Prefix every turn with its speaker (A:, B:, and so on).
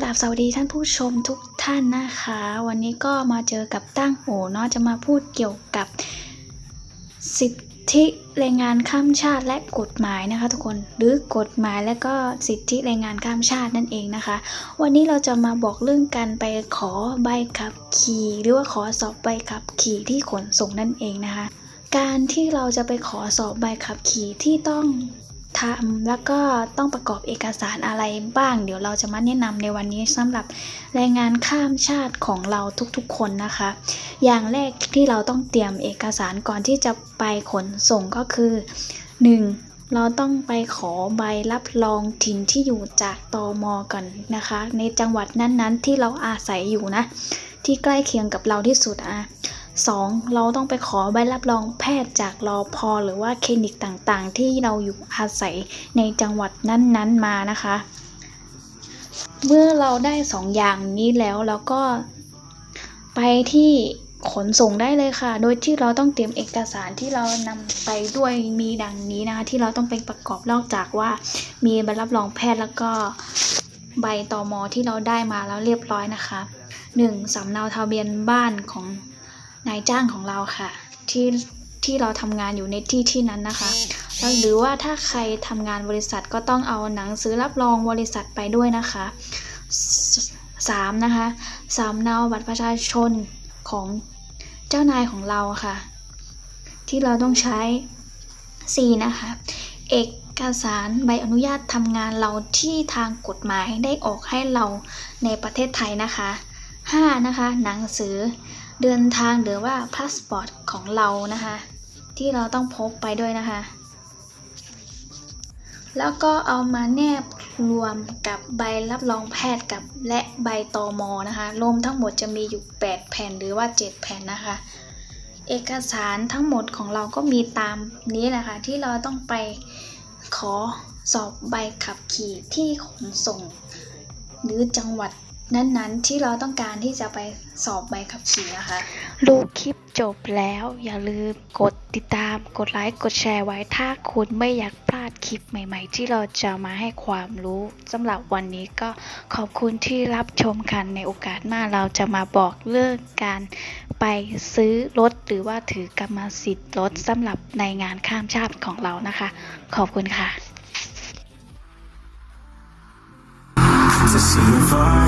A: กราบสวัสดีท่านผู้ชมทุกท่านนะคะ วันนี้ก็มาเจอกับตั้งโหเนาะจะมาพูดเกี่ยวกับ สิทธิแรงงานข้ามชาติและกฎหมายนะคะ ทุกคนหรือกฎหมายและก็สิทธิแรงงานข้ามชาตินั่นเองนะคะ วันนี้เราจะมาบอกเรื่องการไปขอใบขับขี่ หรือว่าขอสอบใบขับขี่ที่ขนส่งนั่นเองนะคะ การที่เราจะไปขอสอบใบขับขี่ที่ต้อง ทำแล้วก็ต้องประกอบเอกสารอะไรบ้าง เดี๋ยวเราจะมาแนะนำในวันนี้สำหรับแรงงานข้ามชาติของเราทุกๆคนนะคะ อย่างแรกที่เราต้องเตรียมเอกสารก่อนที่จะไปขนส่งก็คือ 1. เราต้องไปขอใบรับรองถิ่นที่อยู่จากตอมก่อนนะคะ ในจังหวัดนั้นๆ ที่เราอาศัยอยู่นะ ที่ใกล้เคียงกับเราที่สุดอะ 2. เราต้องไปขอใบรับรองแพทย์จากรอพอหรือว่าคลินิกต่างๆ ที่เราอยู่อาศัยในจังหวัดนั้นๆมานะคะ เมื่อเราได้สองอย่างนี้แล้วเราก็ไปที่ขนส่งได้เลยค่ะ โดยที่เราต้องเตรียมเอกสารที่เรานำไปด้วยมีดังนี้นะคะ ที่เราต้องไปประกอบนอกจากว่ามีใบรับรองแพทย์แล้วก็ใบตอมอที่เราได้มาแล้วเรียบร้อยนะคะ 1. สำเนาทะเบียนบ้านของ นายจ้างของเราค่ะ ที่ที่เราทำงานอยู่ในที่ที่นั้นนะคะแล้วหรือว่าถ้าใครทำงานบริษัทก็ต้องเอาหนังสือรับรองบริษัทไปด้วยนะคะสามนะคะสำเนาบัตรประชาชนของเจ้านายของเราค่ะ ที่เราต้องใช้ 4. นะคะ เอกสารใบอนุญาตทำงานเราที่ทางกฎหมายได้ออกให้เราในประเทศไทยนะคะ 5. นะคะหนังสือ เดินทางหรือว่าพาสปอร์ตของเรานะคะ ที่เราต้องพกไปด้วยนะคะ แล้วก็เอามาแนบรวมกับใบรับรองแพทย์กับและใบตอมอนะคะ รวมทั้งหมดจะมีอยู่ 8 แผ่นหรือว่า 7 แผ่นนะคะ เอกสารทั้งหมดของเราก็มีตามนี้แหละค่ะที่เราต้องไปขอสอบใบขับขี่ที่ขนส่ง หรือจังหวัด นั้นๆ ที่เราต้องการที่จะไปสอบใบขับขี่นะคะดูคลิปจบแล้วอย่าลืมกดติดตามกดไลค์กดแชร์ไว้ถ้าคุณไม่อยากพลาดคลิปใหม่ๆ ที่เราจะมาให้ความรู้สำหรับวันนี้ก็ขอบคุณที่รับชมกันในโอกาสหน้าเราจะมาบอกเรื่องการไปซื้อรถหรือว่าถือกรรมสิทธิ์รถสำหรับในงานข้ามชาติของเรานะคะ ขอบคุณค่ะ
B: to see if I